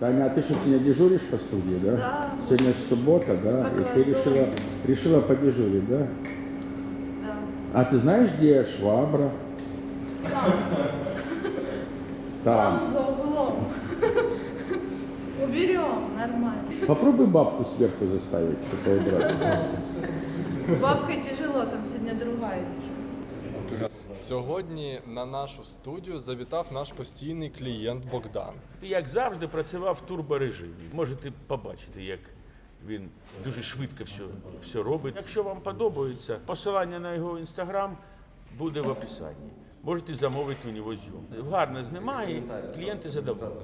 Таня, а ты что, сегодня дежуришь по студии, да? Да. Сегодня же суббота, да? И ты решила, решила подежурить, да? Да. А ты знаешь, где швабра? Там. за углом. Уберем, нормально. Попробуй бабку сверху заставить, что-то убрать. С бабкой тяжело, там сегодня другая. Сьогодні на нашу студію завітав наш постійний клієнт Богдан. Ти, як завжди, працював в турборежимі. Можете побачити, як він дуже швидко все, все робить. Якщо вам подобається, посилання на його інстаграм буде в описанні. Можете замовити у нього зйом. Гарно знімає, клієнти задоволені.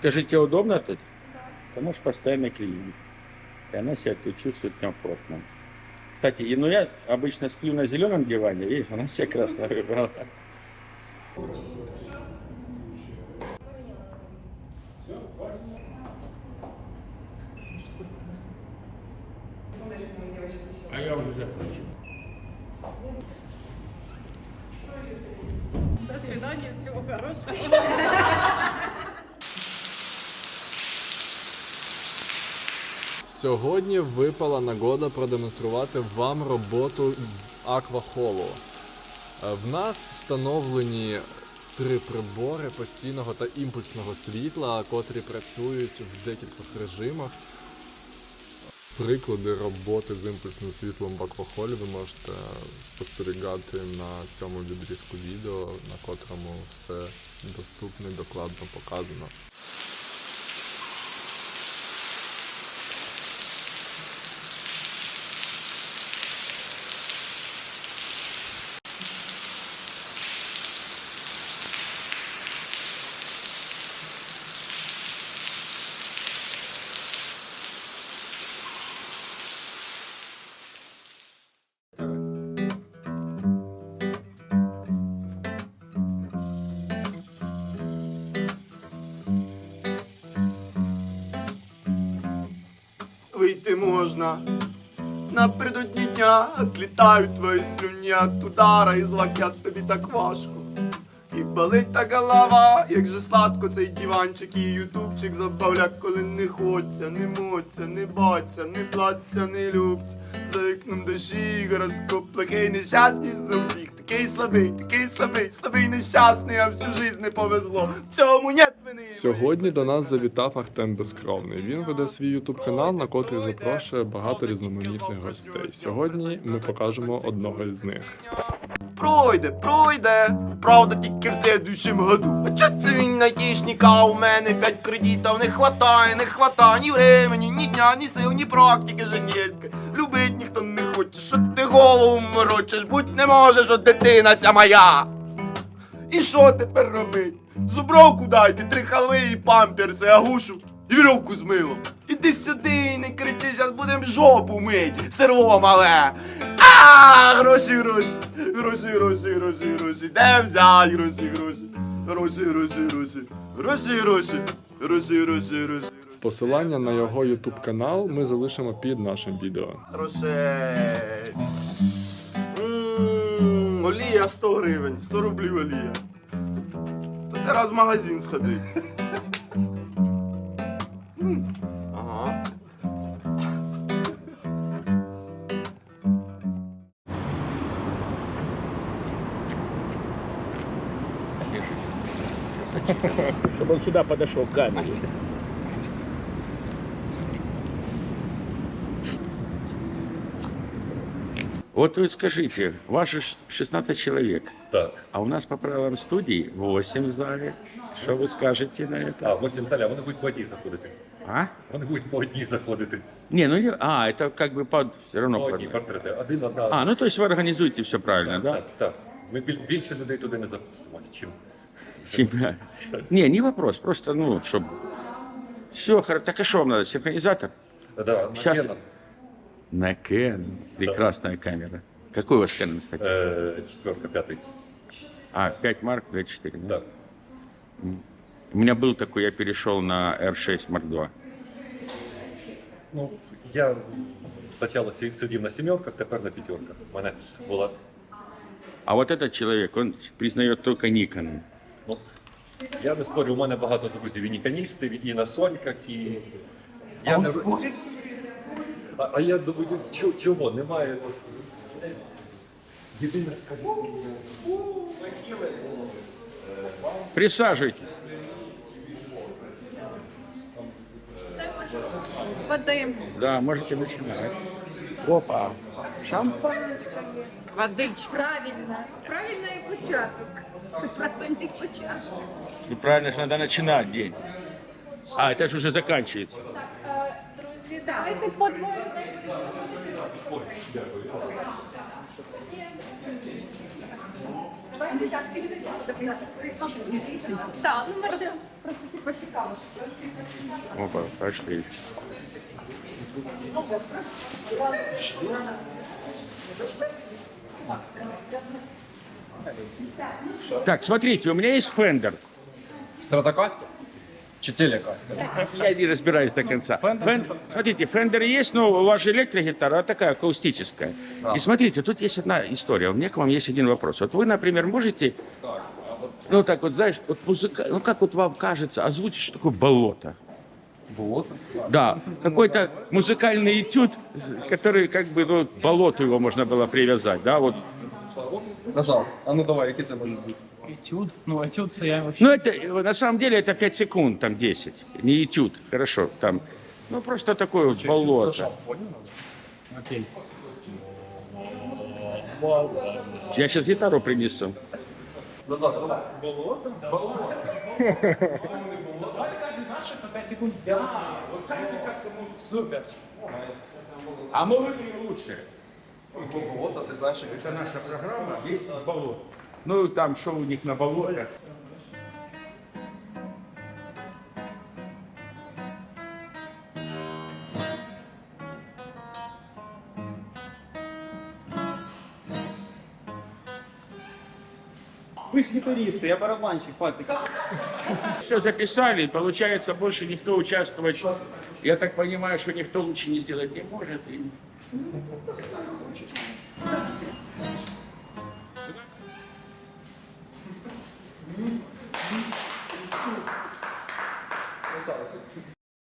Скажи, тебе удобно тут? Ты наш постоянный клиент. И она себя тут чувствует комфортно. Кстати, и, ну я обычно сплю на зеленом диване, видишь, она себе красный выбрала. А я вже закончив. До свидания, всего хорошего. Сьогодні випала нагода продемонструвати вам роботу аквахолу. Е, В нас встановлені три прибори постійного та імпульсного світла, котрі працюють в декількох режимах. Приклади роботи з імпульсним світлом в аквахолі ви можете спостерігати на цьому відрізку відео, на котрому все доступно і докладно показано. Вийти можна. Напередодні дня отлітають твої слюні от удара і злакят тобі так важко. І болить та голова, як же сладко цей диванчик і ютубчик забавля, коли не хочеться, не моться, не баться, не платься, не любця. За вікном дощі, гороскоп плохий, нещасний за всіх. Такий слабий, такий слабий, слабий нещасний, а всю жизнь не повезло. В цьому нет. Сьогодні до нас завітав Ахтем Безкровний. Він веде свій ютуб канал, на котрий запрошує багато різноманітних гостей. Сьогодні ми покажемо одного із них. Пройде, пройде, правда тільки в следующем году. А чо це він айтішника, а у мене п'ять кредитів не хватає, не хватає ні времени, ні дня, ні сил, ні практики житейської. Любить ніхто не хоче, що ти голову морочиш, будь не можеш, от дитина ця моя. І що тепер робить? Зубровку дайте, три халви і памперси, агушу і вірьовку з милом. Іди сюди не кричи, зараз будем жопу мить, серло мале. А, гроші, гроші, гроші, гроші, гроші, гроші. Де взять гроші, гроші, гроші, гроші, гроші, гроші, гроші, гроші, гроші, гроші. Посилання на його ютуб канал ми залишимо під нашим відео. Грошей. Олія 100 гривень, 100 рублів олія. Це раз в магазин сходи. Ага. Чтобы он сюда подошел к камере. Вот вы скажите, ваши ш- 16 человек, Так. а у нас по правилам студии 8 в зале. Что вы скажете на это? А, 8 заля, вони будуть по одній заходити. А? Вони будуть по одній заходити. Не, ну не, а, это как бы под, все равно По под. одній портрети. Один, одна. А, ну то есть вы организуете все правильно, так, да? так, так. Ми біль- більше людей туди не запустимо, чим. Чемпионат. Не, не вопрос, просто, ну, чтобы... Все, так а что вам надо, синхронизатор? Да, на Щас. Canon, На Canon. Прекрасная камера. Какой у вас Canon, кстати? е, четверка, п'ятий. А, 5 Марк, 24, да? Так. У меня был такой, я перешел на R6 Mark II. Ну, я спочатку сі- сидів на сімерках, тепер на п'ятерках. У мене була. А вот этот человек, он признает только Nikon. Ну, я не спорю, у мене багато друзів і ніканісти, і на соньках, і. Я не... а, а я думаю, чо- чого? Немає. от, Єдине скажу. Присаживайтесь. Подим. Да, можете начинать. Опа. Шампанское. Водичка. Правильно. Правильно і початок. Правильний початок. Ну, правильно же надо начинать день. А, это же уже заканчивается. Е, Друзі, давайте по двоє людей Так, ну можна просто типу цікаво, щоб Опа, пошли. Так, смотрите, у меня есть фендер. Стратокастер? Чи телекастер? Я не разбираюсь до конца. Фен- Смотрите, фендер есть, но у вас же электрогитара, а такая акустическая. Да. И смотрите, тут есть одна история. У меня к вам есть один вопрос. Вот вы, например, можете, ну так вот, знаешь, вот музыка, ну как вот вам кажется, озвучить, что такое болото? Болото? Да, какой-то музыкальный этюд, который как бы, ну, болоту его можно было привязать, да, вот. Назар, а ну давай, який це може бути? Этюд? Ну, этюд я вообще... Ну, это, на самом деле, это 5 секунд, там 10, не этюд, хорошо, там, ну, просто такое вот болото. Окей. Я сейчас гитару принесу. Назар, давай. Давай каждый наш по 5 секунд. Да, вот каждый как-то, ну, супер. А мы выглядим лучше. Болото, ти знаєш, як Это наша программа «Есть болото». Ну, там, что у них на болотах. Вы же гитаристы, я барабанщик, пальцы. Все записали, получается, больше никто участвовать, я так понимаю, что никто лучше не сделать не может. и- Pessoal,